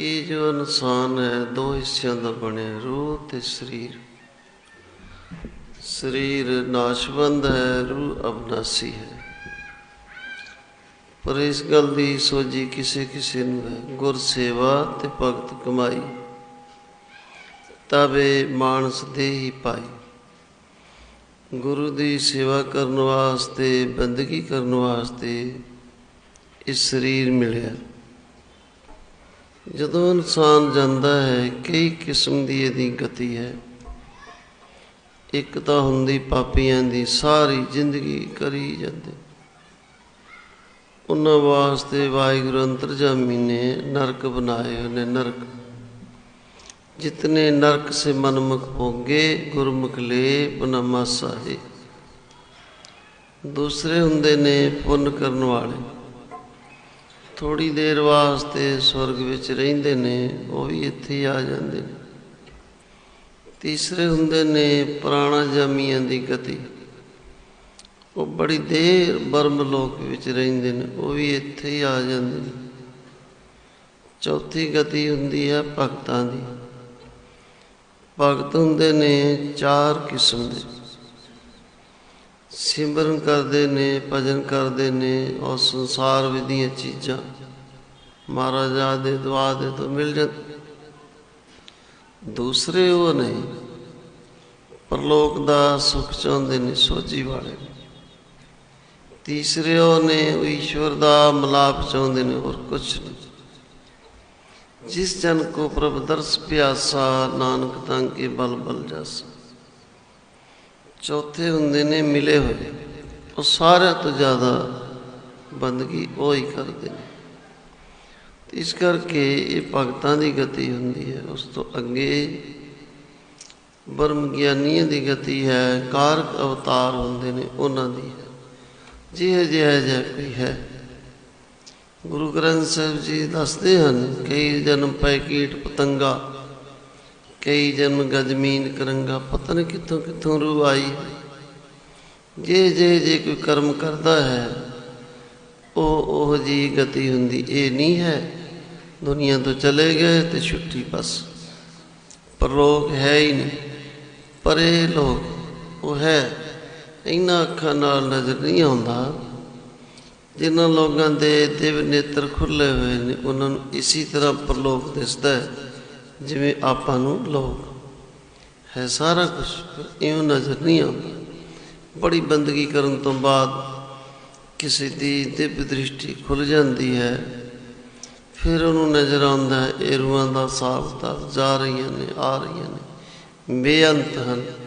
ਇਹ ਜੋ ਇਨਸਾਨ ਹੈ, ਦੋ ਹਿੱਸਿਆਂ ਦਾ ਬਣਿਆ, ਰੂਹ ਤੇ ਸਰੀਰ। ਸਰੀਰ ਨਾਸ਼ਵੰਦ ਹੈ, ਰੂਹ ਅਬਨਾਸੀ ਹੈ। ਪਰ ਇਸ ਗੱਲ ਦੀ ਸੋਝੀ ਕਿਸੇ ਕਿਸੇ ਨੂੰ ਹੈ, ਗੁਰ ਸੇਵਾ ਤੇ ਭਗਤ ਕਮਾਈ। ਤਵੇ ਮਾਨਸ ਦੇ ਹੀ ਪਾਈ। ਗੁਰੂ ਦੀ ਸੇਵਾ ਕਰਨ ਵਾਸਤੇ, ਬੰਦਗੀ ਕਰਨ ਵਾਸਤੇ ਇਹ ਸਰੀਰ ਮਿਲਿਆ। ਜਦੋਂ ਇਨਸਾਨ ਜਾਂਦਾ ਹੈ, ਕਈ ਕਿਸਮ ਦੀ ਇਹਦੀ ਗਤੀ ਹੈ। ਇੱਕ ਤਾਂ ਹੁੰਦੀ ਪਾਪੀਆਂ ਦੀ, ਸਾਰੀ ਜ਼ਿੰਦਗੀ ਕਰੀ ਜਾਂਦੇ। ਉਹਨਾਂ ਵਾਸਤੇ ਵਾਹਿਗੁਰੂ ਅੰਤਰਜਾਮੀ ਨੇ ਨਰਕ ਬਣਾਏ ਹੋਏ ਨੇ, ਨਰਕ। ਜਿਤਨੇ ਨਰਕ ਸੇ ਮਨਮੁਖ ਹੋਗੇ ਗੁਰਮੁਖ ਲੇ ਬਨਮਾਸਾ ਹੈ। ਦੂਸਰੇ ਹੁੰਦੇ ਨੇ ਪੁੰਨ ਕਰਨ ਵਾਲੇ। ਥੋੜੀ ਦੇਰ ਵਾਸਤੇ ਸਵਰਗ ਵਿੱਚ ਰਹਿੰਦੇ ਨੇ, ਉਹ ਵੀ ਇੱਥੇ ਹੀ ਆ ਜਾਂਦੇ ਨੇ। ਤੀਸਰੇ ਹੁੰਦੇ ਨੇ ਪ੍ਰਾਣਾ ਜਾਮੀਆਂ ਦੀ ਗਤੀ। ਉਹ ਬੜੀ ਦੇਰ ਬਰਮ ਲੋਕ ਵਿੱਚ ਰਹਿੰਦੇ ਨੇ, ਉਹ ਵੀ ਇੱਥੇ ਹੀ ਆ ਜਾਂਦੇ ਨੇ। ਚੌਥੀ ਗਤੀ ਹੁੰਦੀ ਹੈ ਭਗਤਾਂ ਦੀ। ਭਗਤ ਹੁੰਦੇ ਨੇ ਚਾਰ ਕਿਸਮ ਦੇ। ਸਿਮਰਨ ਕਰਦੇ ਨੇ, ਭਜਨ ਕਰਦੇ ਨੇ, ਔਰ ਸੰਸਾਰ ਵਿਧੀਆਂ ਚੀਜ਼ਾਂ ਮਹਾਰਾਜਾ ਦੇ ਦੁਆ ਦੇ ਤੋਂ ਮਿਲ ਜਾਂਦੇ ਦੂਸਰੇ ਉਹ ਨੇ ਪਰਲੋਕ ਦਾ ਸੁਖ ਚਾਹੁੰਦੇ ਨੇ ਸੋਜੀ ਵਾਲੇ। ਤੀਸਰੇ ਉਹ ਨੇ ਈਸ਼ਵਰ ਦਾ ਮਲਾਪ ਚਾਹੁੰਦੇ ਨੇ, ਹੋਰ ਕੁਝ ਨਹੀਂ। ਜਿਸ ਜਨ ਕੋ ਪ੍ਰਭ ਦਰਸ ਪਿਆਸਾ, ਨਾਨਕ ਤਾਂ ਕੇ ਬਲ ਬਲ ਜਾਸਾ। ਚੌਥੇ ਹੁੰਦੇ ਨੇ ਮਿਲੇ ਹੋਏ। ਉਹ ਸਾਰਿਆਂ ਤੋਂ ਜ਼ਿਆਦਾ ਬੰਦਗੀ ਉਹ ਹੀ ਕਰਦੇ ਨੇ। ਇਸ ਕਰਕੇ ਇਹ ਭਗਤਾਂ ਦੀ ਗਤੀ ਹੁੰਦੀ ਹੈ, ਉਸ ਤੋਂ ਅੱਗੇ ਬਰਮ ਗਿਆਨੀਆਂ ਦੀ ਗਤੀ ਹੈ, ਕਾਰਕ ਅਵਤਾਰ ਹੁੰਦੇ ਨੇ ਉਹਨਾਂ ਦੀ। ਹੈ ਜਿਹੇ ਜਿਹਾ ਜਿਹਾ ਕੋਈ ਹੈ। ਗੁਰੂ ਗ੍ਰੰਥ ਸਾਹਿਬ ਜੀ ਦੱਸਦੇ ਹਨ, ਕਈ ਜਨਮ ਪੈ ਕੀਟ ਪਤੰਗਾ ਕਈ ਜਨਮ ਗਜਮੀਨ ਕਰੰਗਾ ਪਤਨ ਕਿੱਥੋਂ ਕਿੱਥੋਂ ਰੂਹ ਆਈ ਜੇ ਜੇ ਜੇ ਕੋਈ ਕਰਮ ਕਰਦਾ ਹੈ, ਉਹ ਉਹ ਜੀ ਗਤੀ ਹੁੰਦੀ, ਇਹ ਨਹੀਂ ਹੈ। ਦੁਨੀਆ ਤੋਂ ਚਲੇ ਗਏ ਤੇ ਛੁੱਟੀ ਬਸ। ਪਰ ਲੋਕ ਹੈ ਹੀ ਨਹੀਂ ਪਰ ਇਹ ਲੋਕ, ਉਹ ਹੈ। ਇਹਨਾਂ ਅੱਖਾਂ ਨਾਲ ਨਜ਼ਰ ਨਹੀਂ ਆਉਂਦਾ। ਜਿਨ੍ਹਾਂ ਲੋਕਾਂ ਦੇ ਦਿਵ ਨੇਤਰ ਖੁੱਲੇ ਹੋਏ ਨੇ, ਉਹਨਾਂ ਨੂੰ ਇਸੇ ਤਰ੍ਹਾਂ ਪਰਲੋਕ ਦਿਸਦਾ ਹੈ। ਜਿਵੇਂ ਆਪਾਂ ਨੂੰ ਲੋਕ ਹੈ ਸਾਰਾ ਕੁਝ ਇਉਂ ਨਜ਼ਰ ਨਹੀਂ ਆਉਂਦਾ। ਬੜੀ ਬੰਦਗੀ ਕਰਨ ਤੋਂ ਬਾਅਦ ਕਿਸੇ ਦੀ ਦਿਵ ਦ੍ਰਿਸ਼ਟੀ ਖੁੱਲ ਜਾਂਦੀ ਹੈ। ਫਿਰ ਉਹਨੂੰ ਨਜ਼ਰ ਆਉਂਦਾ ਹੈ, ਇਹ ਰੂਹਾਂ ਦਾ ਸਾਫ਼ ਤਾਂ ਜਾ ਰਹੀਆਂ ਨੇ, ਆ ਰਹੀਆਂ ਨੇ। ਬੇਅੰਤ ਹਨ।